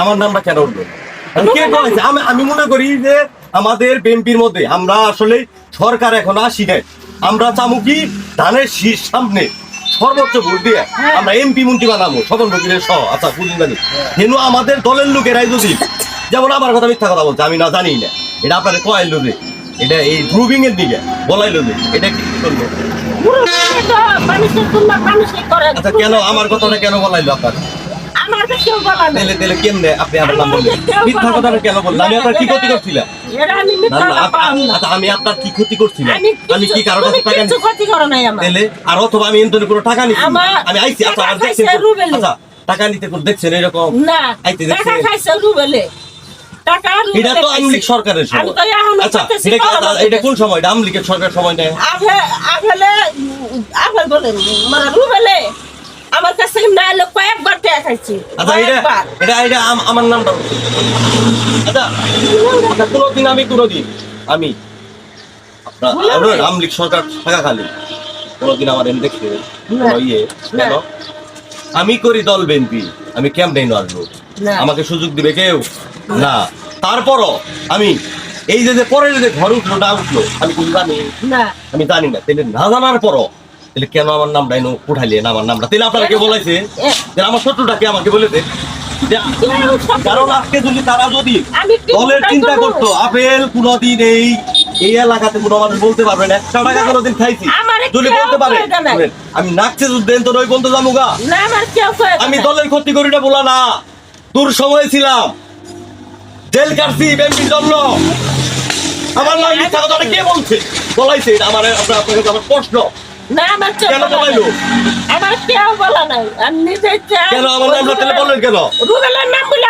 আমার নামটা কেন আমি কে বলেছে? আমি আমি মনে করি যে আমাদের বিএনপির মধ্যে আমরা আসলে সরকার এখন আসি নাই। আমরা চামু কি? ধানের শীষ সামনে সর্বোচ্চ ভোট দিয়ে আমরা এমপি মন্ত্রী বানাবো। সকল লোকের সহ আচ্ছা জানি কিন্তু আমাদের দলের লোকেরাই যদি যেমন আমার কথা মিথ্যা কথা বলছে আমি না জানি না। এটা আপনার কয়েল লোকে? এটা এই ড্রুবিং এর দিকে বলাই লোকে। এটা কি করল? মানুষের জন্য মানুষই করে। আচ্ছা কেন? আমার কথাটা কেন বলাইলো আপনার? আমার তো কেউ বলা নেই। তেলে তেলে কেমনে আপনি আমার নাম বললেন? মিথ্যা কথাটা কেন বললেন আমি আপনার কি ক্ষতি করছিলাম? আমি মিথ্যা কথা আপ- পাম না। আচ্ছা আমি আপনার কি ক্ষতি করছিলাম? আমি আমি কি কারও কাছে টাকা কিচ্ছু ক্ষতি করো নাই আমার। তেলে আর অথবা আমি এন্তনে কোনো টাকা নিচ্ছি আমি আইছি আচ্ছা আর দেখছেন খাইছে তো? রুবেলে। আচ্ছা টাকা নিতে করে দেখছেন এরকম? না আইতে টাকা খাইছে রুবেলে। এটা তো খাইছে। আমলিক সরকারের সময়। আচ্ছা এটা আচ্ছা, কোন সময়? আমলিকের সরকার সময় নেয় আগে আগেলে আগে বলেন মানে রুবেলে। আমার কাছে না এলো কয়েকবার টাকা খাইছি আচ্ছা এটা এটা এটা আমার নামটা বলুন। আচ্ছা আচ্ছা কোনোদিন আমি কোনোদিন আমি আপনার। আমলিক সরকার থাকাকালীন কোনোদিন আমার। কোনো ইয়ে কেন? আমি করি দল বিএনপি আমি ক্যাম্পেইন আসব না। আমাকে সুযোগ দিবে কেউ? না। তারপরও আমি এই যে যে পরে যে ঘর উঠল না উঠল আমি কিন্তু জানি? না। আমি জানি না। তাহলে না জানার পরও তাহলে কেন আমার নামটা এনে উঠাইলে না আমার নামটা? তাহলে আপনারা কে বলাইছে? এ- যে আমার শত্রুটাকে আমাকে বলেছে? যে কারণ আজকে যদি তারা যদি আমি দলের চিন্তা করতো আপেল কোনোদিন এই এই এলাকাতে কোনো মানুষ বলতে পারবে না। একশো টাকা কোনোদিন খাইছি। যদি বলতে পারে আমি নাকছে দেন তো নই বলতে যাব গা না আমার কেউ কয়ে আমি দলের ক্ষতি করি না বলা না। দূর সময় ছিলাম। জেল কাটছি বেম্পির জন্য আমার নাম মিথ্যা কথাটা কে বলছে? বলাইছে আমার আপনার আপনার আমার প্রশ্ন। না আমার কেন। বলাইলো? আমার কেউ বলা নাই আমি নিজে কেন আমার নামটা বললেন কেন রুবেলের নাম বলে